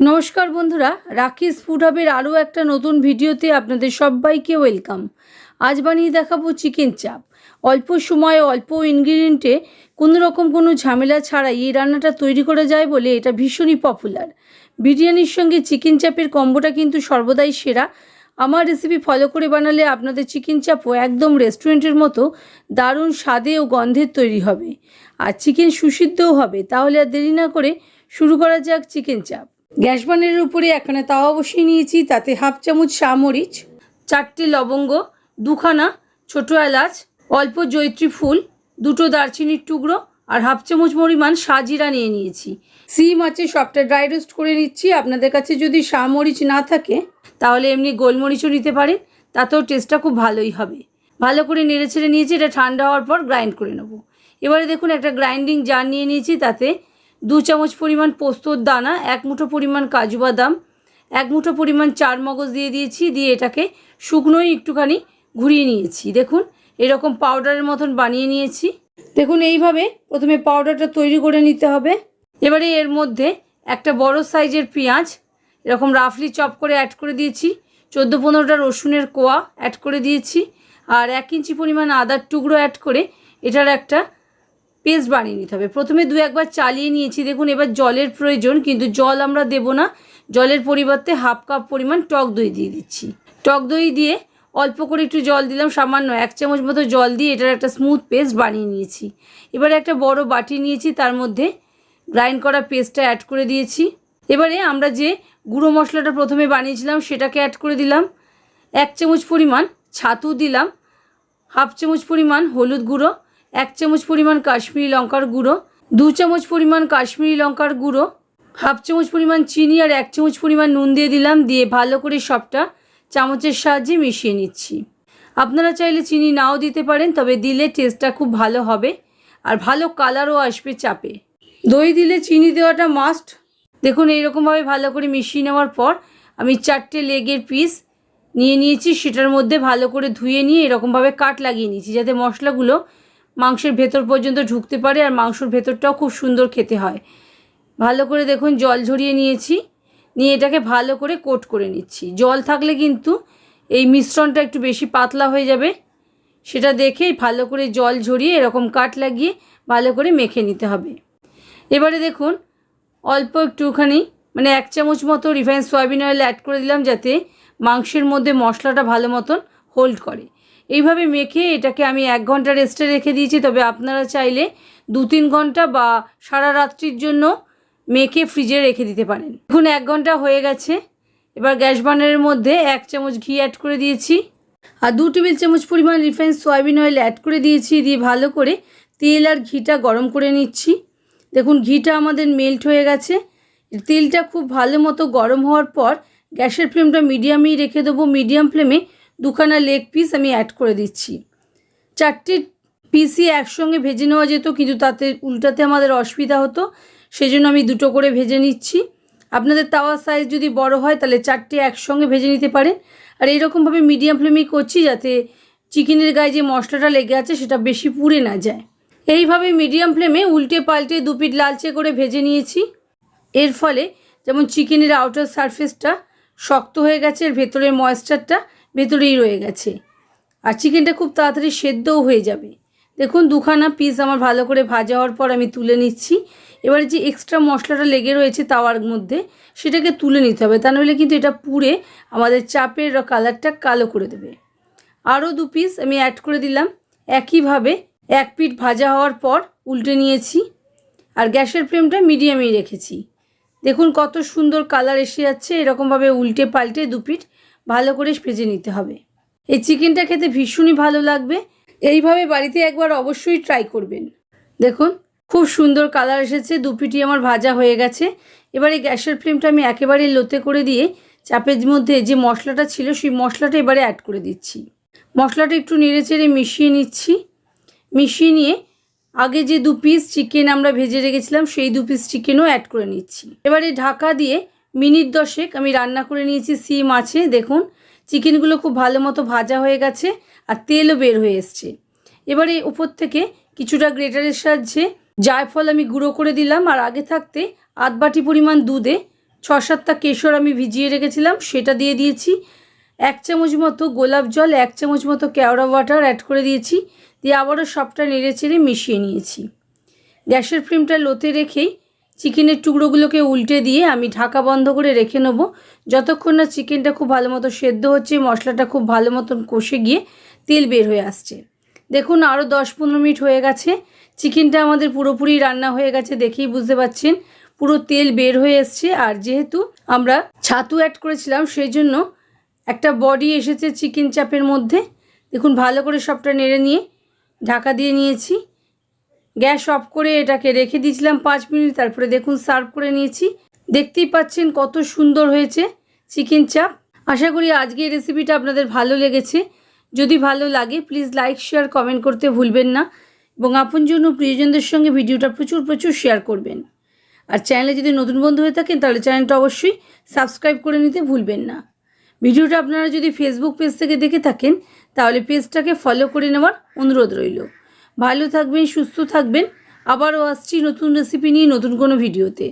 নমস্কার বন্ধুরা রাকিস ফুড হাবের আরও একটা নতুন ভিডিওতে আপনাদের সবাইকে ওয়েলকাম। আজ বানিয়ে দেখাবো চিকেন চাপ। অল্প সময়ে অল্প ইনগ্রিডিয়েন্টে কোনো রকম কোনো ঝামেলা ছাড়াই এই রান্নাটা তৈরি করা যায় বলে এটা ভীষণই পপুলার। বিরিয়ানির সঙ্গে চিকেন চাপের কম্বোটা কিন্তু সর্বদাই সেরা। আমার রেসিপি ফলো করে বানালে আপনাদের চিকেন চাপও একদম রেস্টুরেন্টের মতো দারুণ স্বাদে ও গন্ধের তৈরি হবে। আর চিকেন সুসিদ্ধও হবে, তাহলে আর দেরি না করে শুরু করা যাক চিকেন চাপ। গ্যাস বানের উপরে একখানা তাওয়া বসিয়ে নিয়েছি, তাতে হাফ চামচ মরিচ চারটে লবঙ্গ, দুখানা ছোটো এলাচ, অল্প জৈত্রী ফুল, দুটো দারচিনির টুকরো আর হাফ চামচ পরিমাণ সাজিরা নিয়ে নিয়েছি। সিম আছে, সবটা ড্রাই রোস্ট করে নিচ্ছি। আপনাদের কাছে যদি মরিচ না থাকে, তাহলে এমনি গোলমরিচও নিতে পারেন। তাতেও টেস্টটা খুব ভালোই হবে। ভালো করে নেড়ে ছেড়ে নিয়েছি, এটা ঠান্ডা হওয়ার পর গ্রাইন্ড করে নেব। এবারে দেখুন, একটা গ্রাইন্ডিং জার নিয়ে নিয়েছি, তাতে দু চামচ পরিমাণ পোস্তর দানা, এক মুঠো পরিমাণ কাজু বাদাম, এক মুঠো পরিমাণ চার মগজ দিয়ে দিয়েছি, দিয়ে এটাকে শুকনোই একটুখানি ঘুরিয়ে নিয়েছি। দেখুন, এরকম পাউডারের মতন বানিয়ে নিয়েছি। দেখুন, এইভাবে প্রথমে পাউডারটা তৈরি করে নিতে হবে। এবারে এর মধ্যে একটা বড় সাইজের পেঁয়াজ, এরকম রাফলি চপ করে অ্যাড করে দিয়েছি, চোদ্দ পনেরোটা রসুনের কোয়া অ্যাড করে দিয়েছি, আর এক ইঞ্চি পরিমাণ আদার টুকরো অ্যাড করে এটার একটা পেস্ট বানিয়ে নিতে হবে। প্রথমে দু একবার চালিয়ে নিয়েছি। দেখুন, এবার জলের প্রয়োজন, কিন্তু জল আমরা দেব না। জলের পরিবর্তে হাফ কাপ পরিমাণ টক দই দিয়ে দিচ্ছি। টক দই দিয়ে অল্প করে একটু জল দিলাম, সামান্য এক চামচ মতো জল দিয়ে এটার একটা স্মুথ পেস্ট বানিয়ে নিয়েছি। এবারে একটা বড় বাটি নিয়েছি, তার মধ্যে গ্রাইন্ড করা পেস্টটা অ্যাড করে দিয়েছি। এবারে আমরা যে গুঁড়ো মশলাটা প্রথমে বানিয়েছিলাম, সেটাকে অ্যাড করে দিলাম। এক চামচ পরিমাণ ছাতু দিলাম, হাফ চামচ পরিমাণ হলুদ গুঁড়ো এক চামচ পরিমাণ কাশ্মীরি লঙ্কার গুঁড়ো, দু চামচ পরিমাণ কাশ্মীরি লঙ্কার গুঁড়ো, হাফ চামচ পরিমাণ চিনি আর এক চামচ পরিমাণ নুন দিয়ে দিলাম, দিয়ে ভালো করে সবটা চামচের সাহায্যে মিশিয়ে নিচ্ছি। আপনারা চাইলে চিনি নাও দিতে পারেন, তবে দিলে টেস্টটা খুব ভালো হবে আর ভালো কালারও আসবে চাপে। দই দিলে চিনি দেওয়াটা মাস্ট দেখুন, এইরকমভাবে ভালো করে মিশিয়ে নেওয়ার পর আমি চারটে লেগের পিস নিয়ে নিয়েছি, সেটার মধ্যে ভালো করে ধুয়ে নিয়ে এরকমভাবে কাট লাগিয়ে নিয়েছি, যাতে মশলাগুলো মাংসের ভেতর পর্যন্ত ঢুকতে পারে আর মাংসর ভেতরটাও খুব সুন্দর খেতে হয়। ভালো করে দেখুন, জল ঝরিয়ে নিয়েছি। নিয়ে এটাকে ভালো করে কোট করে নিচ্ছি। জল থাকলে কিন্তু এই মিশ্রণটা একটু বেশি পাতলা হয়ে যাবে। সেটা দেখে ভালো করে জল ঝরিয়ে এরকম কাট লাগিয়ে ভালো করে মেখে নিতে হবে। এবারে দেখুন, অল্প একটুখানি মানে এক চামচ মতো রিফাইন সয়াবিন অয়েল অ্যাড করে দিলাম যাতে মাংসের মধ্যে মশলাটা ভালো মতন হোল্ড করে। এইভাবে মেখে এটাকে আমি এক ঘণ্টা রেস্টে রেখে দিয়েছি, তবে আপনারা চাইলে দু তিন ঘণ্টা বা সারা রাত্রির জন্য মেখে ফ্রিজে রেখে দিতে পারেন। এখন এক ঘণ্টা হয়ে গেছে। এবার গ্যাস বার্নারের মধ্যে এক চামচ ঘি অ্যাড করে দিয়েছি আর দু টেবিল চামচ পরিমাণ রিফাইন সয়াবিন অয়েল অ্যাড করে দিয়েছি। দিয়ে ভালো করে তেল আর ঘিটা গরম করে নিচ্ছি। দেখুন, ঘিটা আমাদের মেল্ট হয়ে গেছে। তেলটা খুব ভালো মতো গরম হওয়ার পর গ্যাসের ফ্লেমটা মিডিয়ামেই রেখে দেবো। মিডিয়াম ফ্লেমে দুখানা লেগ পিস আমি অ্যাড করে দিচ্ছি। চারটি পিসই একসঙ্গে ভেজে নেওয়া যেত, কিন্তু তাতে উল্টাতে আমাদের অসুবিধা হতো, সেজন্য আমি দুটো করে ভেজে নিচ্ছি। আপনাদের তাওয়ার সাইজ যদি বড় হয়, তাহলে চারটে একসঙ্গে ভেজে নিতে পারেন। আর এইরকমভাবে মিডিয়াম ফ্লেমেই করছি যাতে চিকেনের গায়ে যে মশলাটা লেগে আছে, সেটা বেশি পুড়ে না যায়। এইভাবে মিডিয়াম ফ্লেমে উল্টে পাল্টে দু পিঠ লালচে করে ভেজে নিয়েছি। এর ফলে যেমন চিকেনের আউটার সারফেসটা শক্ত হয়ে গেছে, এর ভেতরের ময়েশ্চারটা ভেতরেই রয়ে গেছে। আর চিকেনটা খুব তাড়াতাড়ি সেদ্ধও হয়ে যাবে। দেখুন, দুখানা পিস আমার ভালো করে ভাজা হওয়ার পর আমি তুলে নিচ্ছি। এবারে যে এক্সট্রা মশলাটা লেগে রয়েছে তাওয়ার মধ্যে, সেটাকে তুলে নিতে হবে। তা নাহলে কিন্তু এটা পুড়ে আমাদের চাপের কালারটা কালো করে দেবে। আরও দু পিস আমি অ্যাড করে দিলাম। একইভাবে এক পিঠ ভাজা হওয়ার পর উল্টে নিয়েছি। আর গ্যাসের ফ্লেমটা মিডিয়ামেই রেখেছি। দেখুন কত সুন্দর কালার এসে যাচ্ছে। এরকমভাবে উল্টে পাল্টে দু পিঠ ভালো করে ভেজে নিতে হবে। এই চিকেনটা খেতে ভীষণই ভালো লাগবে। এইভাবে বাড়িতে একবার অবশ্যই ট্রাই করবেন। দেখুন, খুব সুন্দর কালার এসেছে, দু পিটি আমার ভাজা হয়ে গেছে। এবারে গ্যাসের ফ্লেমটা আমি একেবারে লোতে করে দিয়ে চাপের মধ্যে যে মশলাটা ছিল, সেই মশলাটা এবারে অ্যাড করে দিচ্ছি। মশলাটা একটু নেড়ে চেড়ে মিশিয়ে নিচ্ছি। মিশিয়ে নিয়ে আগে যে দু পিস চিকেন আমরা ভেজে রেখেছিলাম, সেই দু পিস চিকেনও অ্যাড করে নিচ্ছি। এবারে ঢাকা দিয়ে মিনিট দশেক আমি রান্না করে নিয়েছি সিম আছে, দেখুন। চিকেনগুলো খুব ভালো মতো ভাজা হয়ে গেছে আর তেলও বের হয়ে এসছে। এবারে উপর থেকে কিছুটা গ্রেটারের সাহায্যে জায়ফল আমি গুঁড়ো করে দিলাম আর আগে থাকতে আধ বাটি পরিমাণ দুধে ছ সাতটা কেশর আমি ভিজিয়ে রেখেছিলাম, সেটা দিয়ে দিয়েছি। এক চামচ মতো গোলাপ জল, এক চামচ মতো কেওড়া ওয়াটার অ্যাড করে দিয়েছি। দিয়ে আবারও সবটা নেড়ে চেড়ে মিশিয়ে নিয়েছি। গ্যাসের ফ্লেমটা লোতে রেখেই চিকেনের টুকরোগুলোকে উল্টে দিয়ে আমি ঢাকা বন্ধ করে রেখে নেব। যতক্ষণ না চিকেনটা খুব ভালো মতো সেদ্ধ হচ্ছে, মশলাটা খুব ভালো মতন কষে গিয়ে তেল বের হয়ে আসছে। দেখুন আরও দশ পনেরো মিনিট হয়ে গেছে। চিকেনটা আমাদের পুরোপুরি রান্না হয়ে গেছে দেখেই বুঝতে পারছেন পুরো তেল বের হয়ে এসছে আর যেহেতু আমরা ছাতু অ্যাড করেছিলাম, সেই জন্য একটা বডি এসেছে চিকেন চাপের মধ্যে। দেখুন, ভালো করে সবটা নেড়ে নিয়ে ঢাকা দিয়ে নিয়েছি। গ্যাস অফ করে এটাকে রেখে দিয়েছিলাম পাঁচ মিনিট, তারপরে দেখুন সার্ভ করে নিয়েছি। দেখতেই পাচ্ছেন কত সুন্দর হয়েছে চিকেন চাপ। আশা করি আজকে এই রেসিপিটা আপনাদের ভালো লেগেছে। যদি ভালো লাগে প্লিজ লাইক শেয়ার কমেন্ট করতে ভুলবেন না এবং আপনজন ও প্রিয়জনদের সঙ্গে ভিডিওটা প্রচুর প্রচুর শেয়ার করবেন। আর চ্যানেলে যদি নতুন বন্ধু হয়ে থাকেন, তাহলে চ্যানেলটা অবশ্যই সাবস্ক্রাইব করে নিতে ভুলবেন না। ভিডিওটা আপনারা যদি ফেসবুক পেজ থেকে দেখে থাকেন, তাহলে পেজটাকে ফলো করে নেওয়ার অনুরোধ রইল। ভালো থাকবেন সুস্থ থাকবেন। আবারও আসছি নতুন রেসিপি নিয়ে নতুন কোনো ভিডিওতে।